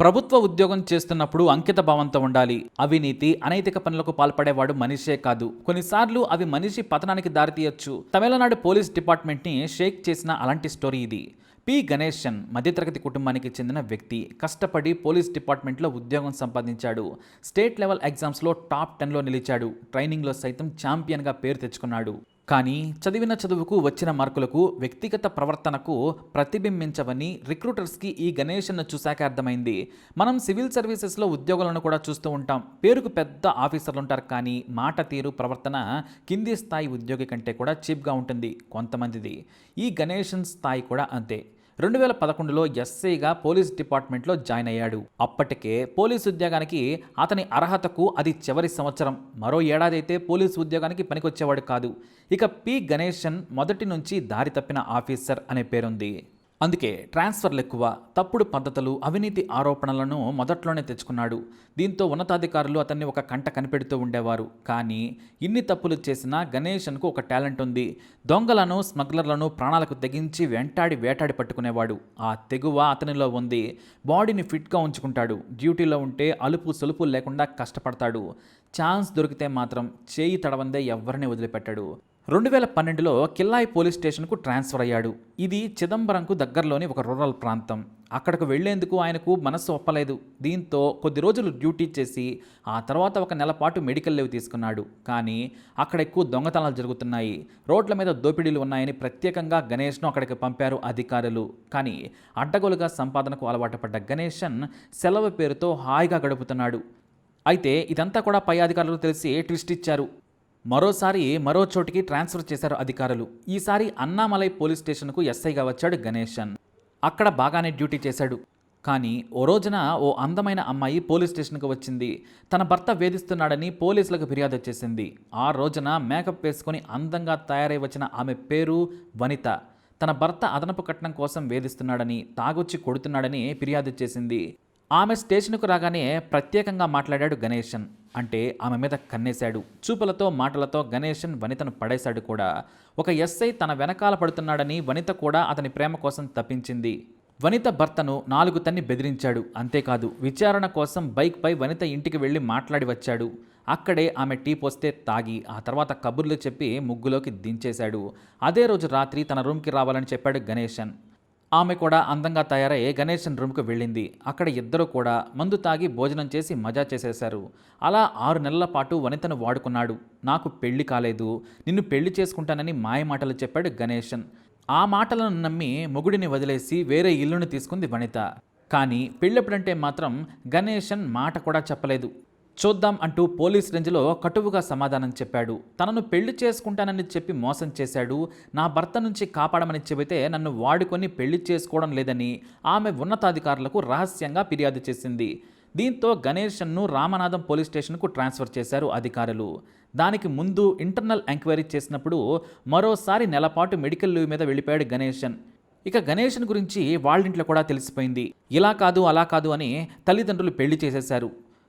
ప్రభుత్వ ఉద్యోగం చేస్తున్నప్పుడు అంకిత భావంతో ఉండాలి. అవినీతి అనైతిక పనులకు పాల్పడేవాడు మనిషే కాదు. కొన్నిసార్లు అవి మనిషి పతనానికి దారితీయొచ్చు. తమిళనాడు పోలీస్ డిపార్ట్మెంట్ని షేక్ చేసిన అలాంటి స్టోరీ ఇది. పి. గణేశన్ మధ్యతరగతి కుటుంబానికి చెందిన వ్యక్తి కష్టపడి పోలీస్ డిపార్ట్మెంట్లో ఉద్యోగం సంపాదించాడు. స్టేట్ లెవెల్ ఎగ్జామ్స్లో టాప్ టెన్లో నిలిచాడు. ట్రైనింగ్లో సైతం ఛాంపియన్గా పేరు తెచ్చుకున్నాడు. కానీ చదివిన చదువుకు వచ్చిన మార్కులకు వ్యక్తిగత ప్రవర్తనకు ప్రతిబింబించవని రిక్రూటర్స్కి ఈ గణేషన్ను చూశాక అర్థమైంది. మనం సివిల్ సర్వీసెస్లో ఉద్యోగులను కూడా చూస్తూ ఉంటాం. పేరుకు పెద్ద ఆఫీసర్లు ఉంటారు కానీ మాట తీరు ప్రవర్తన కింది స్థాయి ఉద్యోగి కంటే కూడా చీప్గా ఉంటుంది కొంతమందిది. ఈ గణేషన్ స్థాయి కూడా అంతే. రెండు వేల పదకొండులో ఎస్ఐగా పోలీస్ డిపార్ట్మెంట్లో జాయిన్ అయ్యాడు. అప్పటికే పోలీస్ ఉద్యోగానికి అతని అర్హతకు అది చివరి సంవత్సరం. మరో ఏడాది అయితే పోలీస్ ఉద్యోగానికి పనికొచ్చేవాడు కాదు. ఇక పి గణేశన్ మొదటి నుంచి దారి తప్పిన ఆఫీసర్ అనే పేరుంది. అందుకే ట్రాన్స్ఫర్లు ఎక్కువ తప్పుడు పద్ధతులు అవినీతి ఆరోపణలను మొదట్లోనే తెచ్చుకున్నాడు. దీంతో ఉన్నతాధికారులు అతన్ని ఒక కంట కనిపెడుతూ ఉండేవారు. కానీ ఇన్ని తప్పులు చేసినా గణేషన్కు ఒక టాలెంట్ ఉంది. దొంగలను స్మగ్లర్లను ప్రాణాలకు తెగించి వెంటాడి వేటాడి పట్టుకునేవాడు. ఆ తెగువ అతనిలో ఉంది. బాడీని ఫిట్గా ఉంచుకుంటాడు. డ్యూటీలో ఉంటే అలుపు సొలుపు లేకుండా కష్టపడతాడు. ఛాన్స్ దొరికితే మాత్రం చేయి తడవందే ఎవరిని వదిలిపెట్టాడు. రెండు వేల పన్నెండులో కిల్లాయి పోలీస్ స్టేషన్కు ట్రాన్స్ఫర్ అయ్యాడు. ఇది చిదంబరంకు దగ్గరలోని ఒక రూరల్ ప్రాంతం. అక్కడకు వెళ్ళేందుకు ఆయనకు మనస్సు ఒప్పలేదు. దీంతో కొద్ది రోజులు డ్యూటీ చేసి ఆ తర్వాత ఒక నెల పాటు మెడికల్ లీవ్ తీసుకున్నాడు. కానీ అక్కడ ఎక్కువ దొంగతనాలు జరుగుతున్నాయి. రోడ్ల మీద దోపిడీలు ఉన్నాయని ప్రత్యేకంగా గణేష్ను అక్కడికి పంపారు అధికారులు. కానీ అడ్డగోలుగా సంపాదనకు అలవాటు పడ్డ గణేశన్ సెలవు పేరుతో హాయిగా గడుపుతున్నాడు. అయితే ఇదంతా కూడా పై అధికారులు తెలిసి ట్విస్ట్ ఇచ్చారు. మరోసారి మరో చోటికి ట్రాన్స్ఫర్ చేశారు అధికారులు. ఈసారి అన్నామలై పోలీస్ స్టేషన్కు ఎస్ఐగా వచ్చాడు గణేశన్. అక్కడ బాగానే డ్యూటీ చేశాడు. కానీ ఓ రోజున ఓ అందమైన అమ్మాయి పోలీస్ స్టేషన్కి వచ్చింది. తన భర్త వేధిస్తున్నాడని పోలీసులకు ఫిర్యాదు వచ్చేసింది ఆ రోజున మేకప్ వేసుకొని అందంగా తయారై వచ్చిన ఆమె పేరు వనిత. తన భర్త అదనపు కట్నం కోసం వేధిస్తున్నాడని తాగొచ్చి కొడుతున్నాడని ఫిర్యాదు చేసింది. ఆమె స్టేషన్కు రాగానే ప్రత్యేకంగా మాట్లాడాడు గణేశన్. అంటే ఆమె మీద కన్నేశాడు. చూపులతో మాటలతో గణేశన్ వనితను పడేశాడు కూడా. ఒక ఎస్ఐ తన వెనకాల పడుతున్నాడని వనిత కూడా అతని ప్రేమ కోసం తప్పించింది. వనిత భర్తను నాలుగు తన్ని బెదిరించాడు. అంతేకాదు విచారణ కోసం బైక్పై వనిత ఇంటికి వెళ్ళి మాట్లాడి వచ్చాడు. అక్కడే ఆమె టీ పోస్తే తాగి ఆ తర్వాత కబుర్లు చెప్పి ముగ్గులోకి దించేశాడు. అదే రోజు రాత్రి తన రూమ్కి రావాలని చెప్పాడు గణేశన్. ఆమె కూడా అందంగా తయారై గణేశన్ రూమ్కి వెళ్ళింది. అక్కడ ఇద్దరు కూడా మందు తాగి భోజనం చేసి మజా చేసేశారు. అలా ఆరు నెలల పాటు వనితను వాడుకున్నాడు. నాకు పెళ్ళి కాలేదు. నిన్ను పెళ్ళి చేసుకుంటానని మాయమాటలు చెప్పాడు గణేశన్. ఆ మాటలను నమ్మి మొగుడిని వదిలేసి వేరే ఇల్లుని తీసుకుంది వనిత. కానీ పెళ్ళప్పుడంటే మాత్రం గణేశన్ మాట కూడా చెప్పలేదు. చూద్దాం అంటూ పోలీస్ రేంజ్లో కటువుగా సమాధానం చెప్పాడు. తనను పెళ్ళి చేసుకుంటానని చెప్పి మోసం చేశాడు. నా భర్త నుంచి కాపాడమని చెబితే నన్ను వాడుకొని పెళ్ళి చేసుకోవడం లేదని ఆమె ఉన్నతాధికారులకు రహస్యంగా ఫిర్యాదు చేసింది. దీంతో గణేషన్ను రామనాథం పోలీస్ స్టేషన్కు ట్రాన్స్ఫర్ చేశారు అధికారులు. దానికి ముందు ఇంటర్నల్ ఎంక్వైరీ చేసినప్పుడు మరోసారి నెలపాటు మెడికల్ లీవ్ మీద వెళ్ళిపోయాడు గణేషన్ ఇక గణేషన్ గురించి వాళ్ళింట్లో కూడా తెలిసిపోయింది. ఇలా కాదు అలా కాదు అని తల్లిదండ్రులు పెళ్ళి చేసేశారు.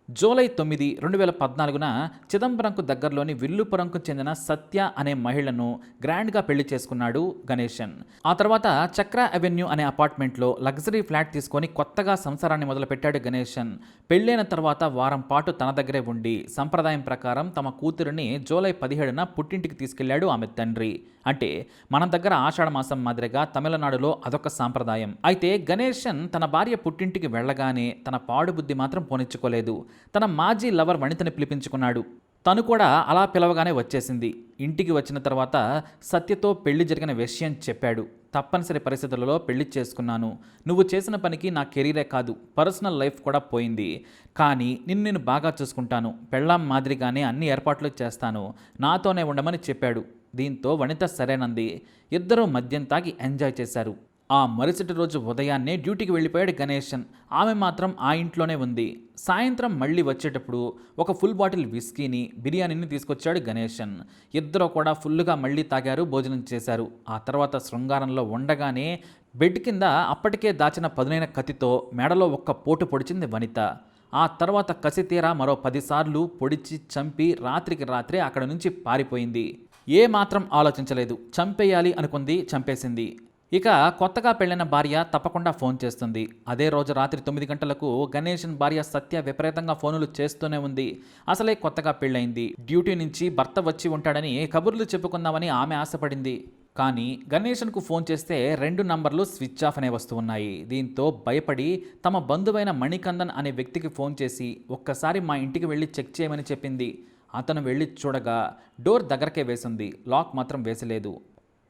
జూలై తొమ్మిది రెండు వేల పద్నాలుగున చిదంబరంకు దగ్గరలోని విల్లుపురంకు చెందిన సత్య అనే మహిళను గ్రాండ్గా పెళ్ళి చేసుకున్నాడు గణేశన్. ఆ తర్వాత చక్ర అవెన్యూ అనే అపార్ట్మెంట్లో లగ్జరీ ఫ్లాట్ తీసుకొని కొత్తగా సంసారాన్ని మొదలుపెట్టాడు గణేశన్. పెళ్ళైన తర్వాత వారం పాటు తన దగ్గరే ఉండి సంప్రదాయం ప్రకారం తమ కూతురిని జూలై పదిహేడున పుట్టింటికి తీసుకెళ్ళాడు ఆమె తండ్రి. అంటే మన దగ్గర ఆషాఢ మాసం మాదిరిగా తమిళనాడులో అదొక సాంప్రదాయం. అయితే గణేశన్ తన భార్య పుట్టింటికి వెళ్ళగానే తన పాడుబుద్ధి మాత్రం పోనిచ్చుకోలేదు. తన మాజీ లవర్ వనితని పిలిపించుకున్నాడు. తను కూడా అలా పిలవగానే వచ్చేసింది. ఇంటికి వచ్చిన తర్వాత సత్యతో పెళ్ళి జరిగిన విషయం చెప్పాడు. తప్పనిసరి పరిస్థితులలో పెళ్ళి చేసుకున్నాను. నువ్వు చేసిన పనికి నా కెరీరే కాదు పర్సనల్ లైఫ్ కూడా పోయింది. కానీ నిన్ను నేను బాగా చూసుకుంటాను. పెళ్ళాం మాదిరిగానే అన్ని ఏర్పాట్లు చేస్తాను. నాతోనే ఉండమని చెప్పాడు. దీంతో వనిత సరేనంది. ఇద్దరూ మద్యం తాగి ఎంజాయ్ చేశారు. ఆ మరుసటి రోజు ఉదయాన్నే డ్యూటీకి వెళ్ళిపోయాడు గణేశన్. ఆమె మాత్రం ఆ ఇంట్లోనే ఉంది. సాయంత్రం మళ్ళీ వచ్చేటప్పుడు ఒక ఫుల్ బాటిల్ విస్కీని బిర్యానీని తీసుకొచ్చాడు గణేశన్. ఇద్దరు కూడా ఫుల్గా మళ్ళీ తాగారు భోజనం చేశారు. ఆ తర్వాత శృంగారంలో ఉండగానే బెడ్ కింద అప్పటికే దాచిన పదునైన కత్తితో మెడలో ఒక్క పోటు పొడిచింది వనిత. ఆ తర్వాత కసితీరా మరో పదిసార్లు పొడిచి చంపి రాత్రికి రాత్రే అక్కడ నుంచి పారిపోయింది. ఏ మాత్రం ఆలోచించలేదు. చంపేయాలి అనుకుంది చంపేసింది. ఇక కొత్తగా పెళ్ళిన భార్య తప్పకుండా ఫోన్ చేస్తుంది. అదే రోజు రాత్రి తొమ్మిది గంటలకు గణేషన్ భార్య సత్య విపరీతంగా ఫోనులు చేస్తూనే ఉంది. అసలే కొత్తగా పెళ్ళైంది డ్యూటీ నుంచి భర్త వచ్చి ఉంటాడని కబుర్లు చెప్పుకుందామని ఆమె ఆశపడింది. కానీ గణేషన్కు ఫోన్ చేస్తే రెండు నంబర్లు స్విచ్ ఆఫ్ అనే వస్తూ ఉన్నాయి. దీంతో భయపడి తమ బంధువైన మణికందన్ అనే వ్యక్తికి ఫోన్ చేసి ఒక్కసారి మా ఇంటికి వెళ్ళి చెక్ చేయమని చెప్పింది. అతను వెళ్ళి చూడగా డోర్ దగ్గరకే వేసింది. లాక్ మాత్రం వేసలేదు.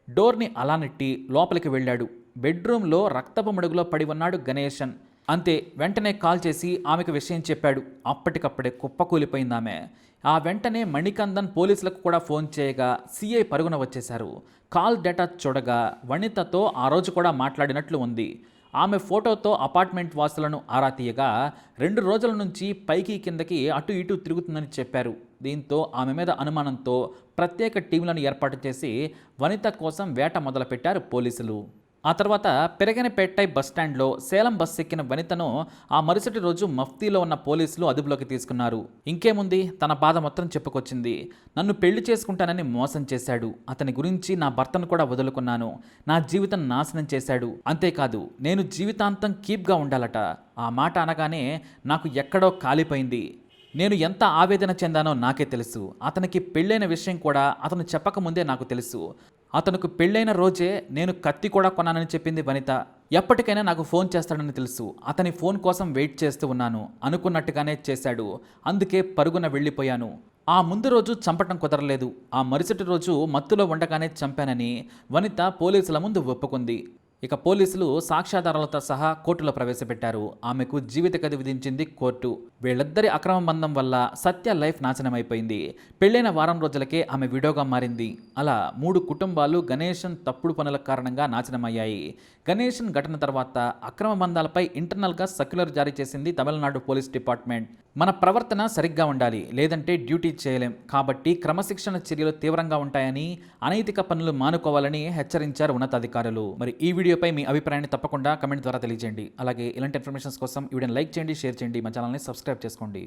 డోర్ని అలా నెట్టి లోపలికి వెళ్ళాడు. బెడ్రూమ్లో రక్తపు మడుగులో పడి ఉన్నాడు గణేశన్. అంతే వెంటనే కాల్ చేసి ఆమెకు విషయం చెప్పాడు. అప్పటికప్పుడే కుప్పకూలిపోయింది ఆమె. ఆ వెంటనే మణికందన్ పోలీసులకు కూడా ఫోన్ చేయగా సీఐ పరుగున వచ్చేశారు. కాల్ డేటా చూడగా వనితతో ఆ రోజు కూడా మాట్లాడినట్లు ఉంది. ఆమె ఫోటోతో అపార్ట్మెంట్ వాసులను ఆరా తీయగా రెండు రోజుల నుంచి పైకి కిందకి అటు ఇటు తిరుగుతుందని చెప్పారు. దీంతో ఆమె మీద అనుమానంతో ప్రత్యేక టీంలను ఏర్పాటు చేసి వనిత కోసం వేట మొదలుపెట్టారు పోలీసులు. ఆ తర్వాత పెరగనపేటై బస్టాండ్లో సేలం బస్ ఎక్కిన వనితను ఆ మరుసటి రోజు మఫ్తీలో ఉన్న పోలీసులు అదుపులోకి తీసుకున్నారు. ఇంకేముంది? తన బాధ మొత్తం చెప్పుకొచ్చింది. నన్ను పెళ్ళి చేసుకుంటానని మోసం చేశాడు. అతని గురించి నా భర్తను కూడా వదులుకున్నాను. నా జీవితం నాశనం చేశాడు. అంతేకాదు నేను జీవితాంతం కీప్గా ఉండాలట. ఆ మాట అనగానే నాకు ఎక్కడో కాలిపోయింది. నేను ఎంత ఆవేదన చెందానో నాకే తెలుసు. అతనికి పెళ్ళైన విషయం కూడా అతను చెప్పకముందే నాకు తెలుసు. అతనికి పెళ్ళైన రోజే నేను కత్తి కూడా కొన్నానని చెప్పింది వనిత. ఎప్పటికైనా నాకు ఫోన్ చేస్తాడని తెలుసు. అతని ఫోన్ కోసం వెయిట్ చేస్తూ ఉన్నాను. అనుకున్నట్టుగానే చేశాడు. అందుకే పరుగున వెళ్ళిపోయాను. ఆ ముందు రోజు చంపటం కుదరలేదు. ఆ మరుసటి రోజు మత్తులో ఉండగానే చంపానని వనిత పోలీసుల ముందు ఒప్పుకుంది. ఇక పోలీసులు సాక్ష్యాధారాలతో సహా కోర్టులో ప్రవేశపెట్టారు. ఆమెకు జీవిత గది విధించింది కోర్టు. వీళ్ళిద్దరి అక్రమ బంధం వల్ల సత్య లైఫ్ నాశనమైపోయింది. పెళ్ళైన వారం రోజులకే ఆమె విడోగా మారింది. అలా మూడు కుటుంబాలు గణేషన్ తప్పుడు పనుల కారణంగా నాశనమయ్యాయి. గణేషన్ ఘటన తర్వాత అక్రమ బంధాలపై ఇంటర్నల్గా సర్క్యులర్ జారీ చేసింది తమిళనాడు పోలీస్ డిపార్ట్మెంట్. మన ప్రవర్తన సరిగ్గా ఉండాలి లేదంటే డ్యూటీ చేయలేం. కాబట్టి క్రమశిక్షణ చర్యలు తీవ్రంగా ఉంటాయని అనైతిక పనులు మానుకోవాలని హెచ్చరించారు ఉన్నతాధికారులు. మరి ఈ వీడియోపై మీ అభిప్రాయాన్ని తప్పకుండా కమెంట్ ద్వారా తెలియజేయండి. అలాగే ఇలాంటి ఇన్ఫర్మేషన్స్ కోసం వీడియోని లైక్ చేయండి షేర్ చేయండి. మా ఛానల్ని సబ్స్క్రైబ్ చేసుకోండి.